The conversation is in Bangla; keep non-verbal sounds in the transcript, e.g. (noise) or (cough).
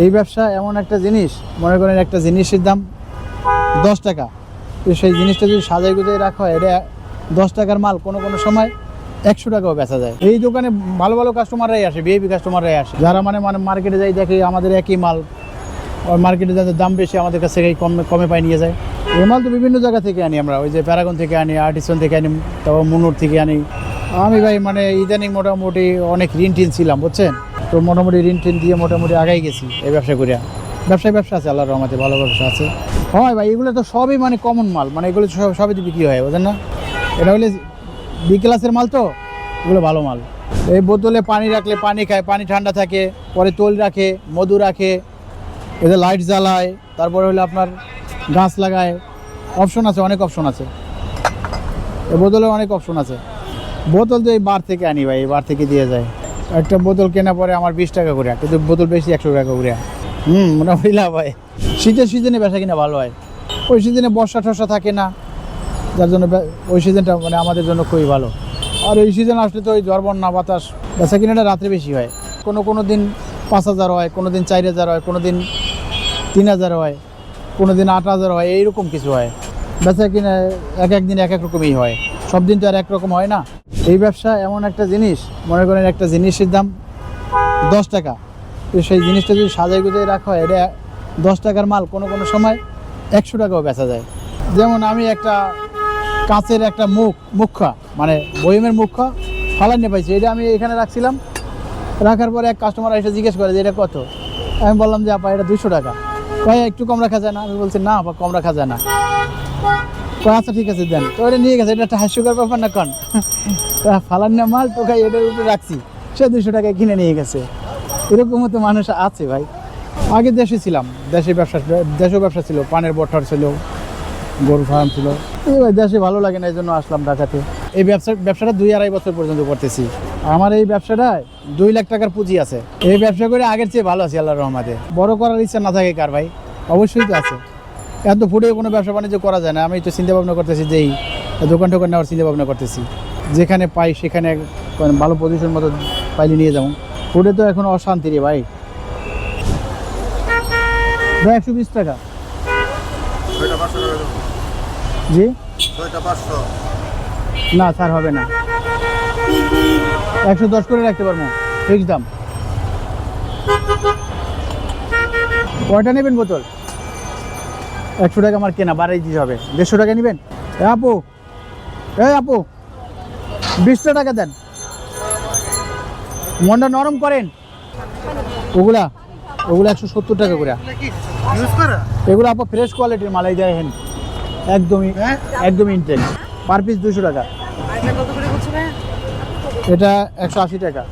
এই ব্যবসা এমন একটা জিনিস, মনে করেন একটা জিনিসের দাম দশ টাকা। তো সেই জিনিসটা যদি সাজাই গুজাই রাখা হয়, এটা দশ টাকার মাল কোনো কোনো সময় একশো টাকাও বেচা যায়। এই দোকানে ভালো ভালো কাস্টমাররাই আসে বিএপি কাস্টমাররাই আসে। যারা মানে মানে মার্কেটে যাই দেখে আমাদের একই মাল মার্কেটে যাদের দাম বেশি, আমাদের কাছ থেকে কমে কমে পাই নিয়ে যায়। এই মাল তো বিভিন্ন জায়গা থেকে আনি আমরা, ওই যে প্যারাগন থেকে আনি আর্টিসন থেকে আনি, তারপর মুনুর থেকে আনি। আমি ভাই মানে ইদানিং মোটামুটি অনেক ঋণ টিন ছিলাম, বুঝছেন? তো মোটামুটি ঋণ টিন দিয়ে মোটামুটি আগাই গেছি এই ব্যবসা করিয়া। ব্যবসায় ব্যবসা আছে, আল্লাহর রহমতে ভালো ব্যবসা আছে। হয় ভাই, এগুলো তো সবই মানে কমন মাল মানে এগুলো সব, সবই তো বিক্রি হয়, বুঝেন না? এটা হলে বি ক্লাসের মাল তো, এগুলো ভালো মাল। এই বোতলে পানি রাখলে পানি খায়, পানি ঠান্ডা থাকে, পরে তোল রাখে, মধু রাখে, এদের লাইট জ্বালায়, তারপরে হলো আপনার গাছ লাগায়। অপশন আছে, অনেক অপশন আছে। এই বোতলে অনেক অপশন আছে। বোতল তো এই বার থেকে আনি ভাই, এই বার থেকে দিয়ে যায়। একটা বোতল কেনা পরে আমার বিশ টাকা করে, কিন্তু বোতল বেশি একশো টাকা করে। হুম, মোটামুটি লাভ হয়। শীতের সিজনে বেচা কিনা ভালো হয়। ওই সিজনে বর্ষা টর্ষা থাকে না। যার জন্য ওই সিজনটা মানে আমাদের জন্য খুবই ভালো। আর এই সিজন আসলে তো ওই ঝড়, বন্যা, বাতাস বেচা কিনাটা রাত্রে বেশি হয়। কোনো কোনো দিন পাঁচ হাজার হয়, কোনো দিন চার হাজার হয়, কোনো দিন তিন হাজার হয়, কোনো দিন আট হাজার হয়, এইরকম কিছু হয়। বেচা কিনা এক এক দিন এক এক রকমই হয়। সব দিন তো আর একরকম হয় না। এই ব্যবসা এমন একটা জিনিস, মনে করেন একটা জিনিসের দাম দশ টাকা। তো সেই জিনিসটা যদি সাজাই গুজাই রাখা হয়, এটা দশ টাকার মাল কোনো কোনো সময় একশো টাকাও বেচা যায়। যেমন আমি একটা কাঁচের একটা মুখ মুখা মানে বইমের মুখা ফালান্নে পাইছি, এটা আমি এখানে রাখছিলাম। রাখার পরে এক কাস্টমার এসে জিজ্ঞেস করে যে এটা কত? আমি বললাম যে, আপা, এটা দুশো টাকা। ভাই একটু কম রাখা যায় না? আমি বলছি, না, আপা, কম রাখা যায় না। কয় আচ্ছা ঠিক আছে, দেন। তো এটা নিয়ে গেছে, এটা একটা হাস্যকর ব্যাপার না কন (laughs) ফালান্না মাল তোকে এটার উপরে রাখছি। সে দুশো টাকায় কিনে নিয়ে গেছে। এরকমও তো মানুষ আছে, ভাই। আগে দেশে ছিলাম, দেশে ব্যবসা দেশেও ব্যবসা ছিল, পানের বটর ছিল গরু ফার্ম ছিল। ভাই, দেশে ভালো লাগে না এই জন্য আসলাম ঢাকাতে। এই ব্যবসা, ব্যবসাটা দুই আড়াই বছর পর্যন্ত করতেছি। আমার এই ব্যবসাটায় দুই লাখ টাকার পুঁজি আছে। এই ব্যবসা করে আগের চেয়ে ভালো আছি আল্লাহ রহমাতে। বড় করার ইচ্ছা না থাকে কার, ভাই? অবশ্যই তো আছে। এত ফুটে কোনো ব্যবসা বাণিজ্য করা যায় না। আমি তো চিন্তা ভাবনা করতেছি যে এই দোকান টোকান নেওয়ার চিন্তা ভাবনা করতেছি। যেখানে পাই সেখানে মানে ভালো পজিশন মতো পাইলে নিয়ে যাব। ফুটে তো এখন অশান্তি রে ভাই। ভাই, একশো বিশ টাকা। জি? না স্যার হবে না। একশো দশ করে রাখতে পারব। ফিক্স দাম। কয়টা নেবেন বোতল? একশো টাকা আমার কেনা বাড়াই দিতে হবে। দেড়শো টাকা নেবেন? এ আপু এ আপু বিশটা টাকা দেন। মনটা নরম করেন। ওগুলা ওগুলো একশো সত্তর টাকা করে। এগুলো আপা ফ্রেশ কোয়ালিটির মালাই দেখেন একদমই একদমই ইনটেক পার পিস দুশো টাকা। এটা একশো আশি টাকা।